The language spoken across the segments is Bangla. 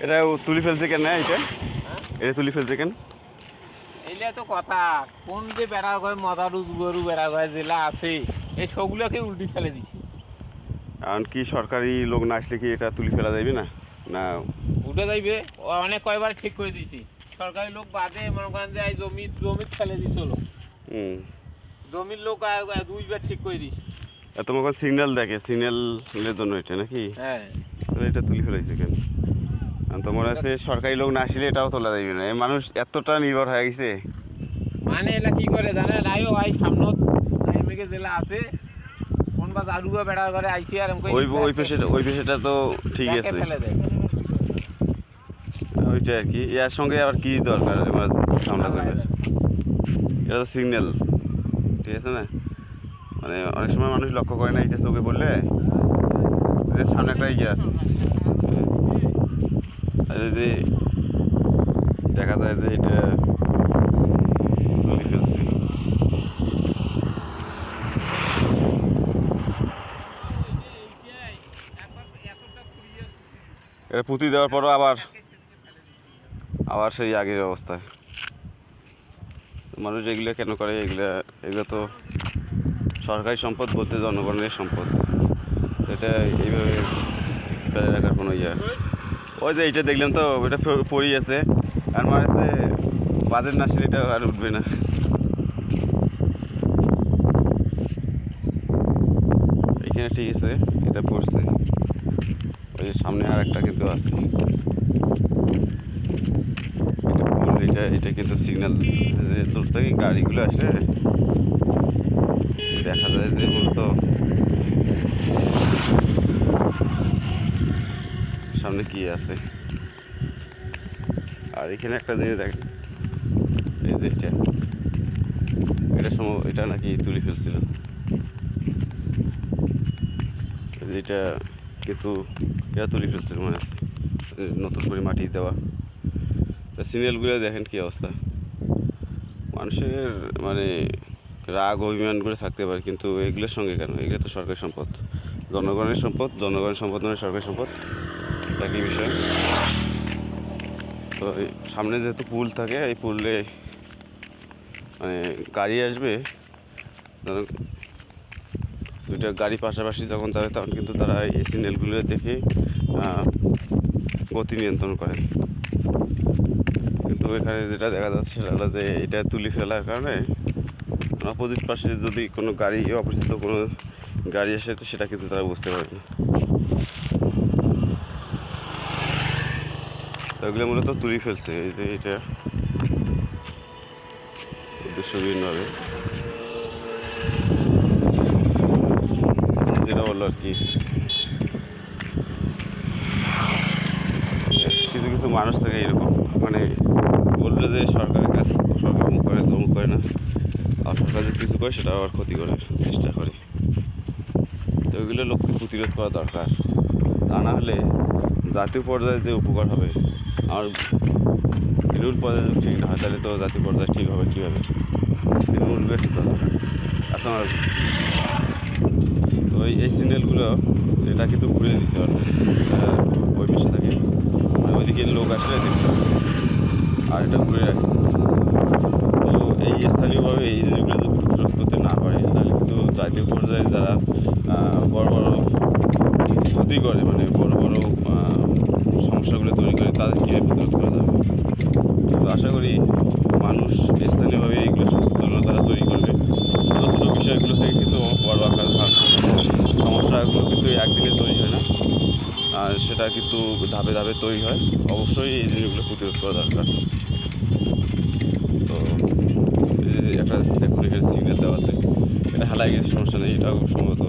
এটা তুলি ফেলছে কেন এটা হ্যাঁ? এটা তুলি ফেলছে কেন? এইলে তো কথা। কোন যে বেড়া করে মদারু গরু বেড়া করে জেলা আছে এই সবগুলোকে উল্টি ফেলে দিছে। কারণ কি সরকারি লোক না আসলে কি এটা তুলি ফেলা যাবে না? না? উঠে যাইবে। অনেক কয়বার ঠিক করে দিছি সরকারি লোক বাদে মনে করেন যে জমি জমি ফেলে দিছিল হুম। জমির লোক দুইবার ঠিক করে দিছি তোমার সিগন্যাল দেখে। সিগন্যালের জন্য এটা নাকি? হ্যাঁ। এটা তুলি ফেলাইছে কেন? আর তোমার আছে সরকারি লোক না আসলে এটাও তোলা যাবে না। এই মানুষ এতটা নির্ভর হয়ে গেছে। মানে এলা কি করে জানেন? আইও আই সামনত আইমেকে জেলা আছে। কোন বা দারুয়া বেড়া করে আইসি আর ওই ওই পেশাটা ওই পেশাটা তো ঠিক আছে। ফেলে ওইটা আর কি। এর সঙ্গে আবার কি দরকার? আমার সামনা করবে এটা তো সিগন্যাল ঠিক আছে না? মানে অনেক সময় মানুষ লক্ষ্য করে না এটা চোখে পড়লে সামনে একটা ইয়ে আছে। যদি দেখা যায় যে এটা এটা পুঁতি দেওয়ার পরও আবার আবার সেই আগের অবস্থায়। মানুষ এগুলো কেন করে? এগুলো এগুলো তো সরকারি সম্পদ বলতে জনগণের সম্পদ। এটা এইভাবে রাখার কোনো ইয়ে ওই যে এইটা দেখলাম তো ওটা প- পড়েই আছে। আর হচ্ছে বাজেট না আসলে এটা আর উঠবে না। এখানে ঠিক আছে, এটা পড়ছে। ওই সামনে আর একটা কিন্তু আছে। এটা এটা কিন্তু সিগন্যাল দূর থেকে গাড়িগুলো আসে, দেখা যায় যে মূলত সামনে কি আছে? আর এখানে একটা জিনিস দেখেন। এই যে এটা। এটা সম্ভব এটা নাকি তুলে ফেলছিল। এটা কিন্তু এটা তুলে ফেলছিল, মনে নতুন করে মাটি দেওয়া। সিরিয়ালগুলো দেখেন কি অবস্থা। মানুষের মানে রাগ, অভিমান করে থাকতে পারে, কিন্তু এগুলোর সঙ্গে কেন? এগুলো তো সরকারি সম্পদ। জনগণের সম্পদ জনগণের সম্পদ মানে সরকারি সম্পদ। একই বিষয়। তো সামনে যেহেতু পুল থাকে, এই পুলে মানে গাড়ি আসবে দুইটা গাড়ি পাশাপাশি যখন থাকে, তখন কিন্তু তারা এই সিগন্যালগুলো দেখে গতি নিয়ন্ত্রণ করে। কিন্তু এখানে যেটা দেখা যাচ্ছে সেটা যে এটা তুলি ফেলার কারণে অপোজিট পাশে যদি কোনো গাড়ি অপরিচিত কোনো গাড়ি আসে তো সেটা কিন্তু তারা বুঝতে পারে না। তো এগুলো মূলত তুলি ফেলছে, এই যে এটা। উদ্দেশ্য যেটা বলল আর কি। কিছু কিছু মানুষ থাকে এরকম মানে বলল যে সরকারের কাজ সরকার অমুক করে তমুক করে না। আর সরকার যে কিছু করে, সেটা আবার ক্ষতি করার চেষ্টা করে। তো ওইগুলো লোককে প্রতিরোধ করা দরকার। তা না হলে জাতীয় পর্যায়ে যে উপকার হবে আর তৃণমূল পর্যায়ে ঠিক না হয় তাহলে তো জাতীয় পর্যায়ে ঠিক হবে কীভাবে? করা দরকার আচ্ছা তো এই- সিগন্যালগুলো এটা কিন্তু ঘুরে পারবে আহ, ওই পাশে থাকে মানে ওইদিকে লোক আসলে দেখতে আর এটা ঘুরে রাখছে। তো এই স্থানীয়ভাবে এই জিনিসগুলো যদি প্রতিরোধ করতে না পারে তাহলে কিন্তু জাতীয় পর্যায়ে যারা বড় বড় ক্ষতি করে মানে বড় বড় আহ, সমস্যাগুলো তৈরি করে তাদের কীভাবে প্রতিরোধ করা যাবে তো আশা করি মানুষ স্থানীয়ভাবে এইগুলো সচেতনতা তৈরি করবে ছোটো ছোটো বিষয়গুলো থেকে কিন্তু বড় আকার ধার সমস্যাগুলো কিন্তু একদিনে তৈরি হয় না আর সেটা কিন্তু ধাপে ধাপে তৈরি হয়। অবশ্যই এই জিনিসগুলো প্রতিরোধ করা দরকার। তো একটা এখানে সিগন্যাল দেওয়া আছে। এটা হালাই গেছে, সমস্যা নেই, এটাও সম্ভবত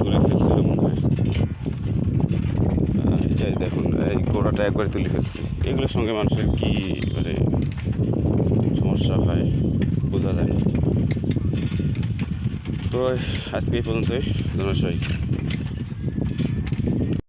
তুলে ফেলছিল মনে হয়। এটাই দেখুন, এই গোড়াটা একবারে তুলে ফেলছে। এগুলোর সঙ্গে মানুষের কি মানে সমস্যা হয়, বোঝা যায় তো, আজকে এই পর্যন্তই। ধন্যবাদ